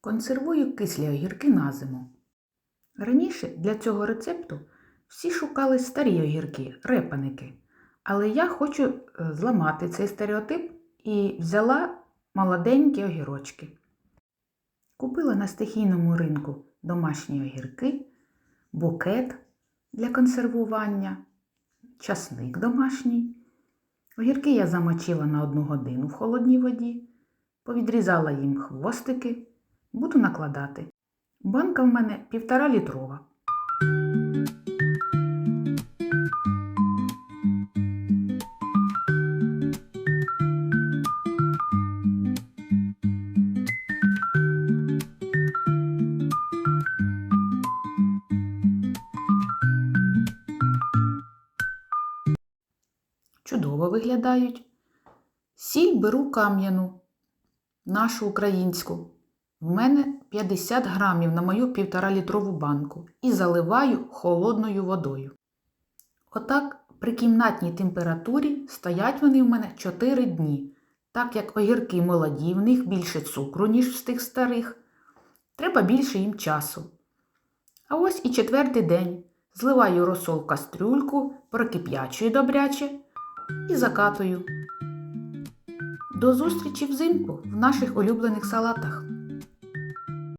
Консервую кислі огірки на зиму. Раніше для цього рецепту всі шукали старі огірки, репаники. Але я хочу е, зламати цей стереотип і взяла молоденькі огірочки. Купила на стихійному ринку домашні огірки, букет для консервування, часник домашній. Огірки я замочила на одну годину в холодній воді, повідрізала їм хвостики, буду накладати. Банка в мене півтора літрова. Чудово виглядають. Сіль беру кам'яну, нашу українську. В мене 50 грамів на мою півтора літрову банку і заливаю холодною водою. Отак при кімнатній температурі стоять вони в мене 4 дні. Так як огірки молоді, в них більше цукру, ніж в тих старих, треба більше їм часу. А ось і четвертий день. Зливаю розсол в кастрюльку, прокип'ячую добряче і закатую. До зустрічі взимку в наших улюблених салатах.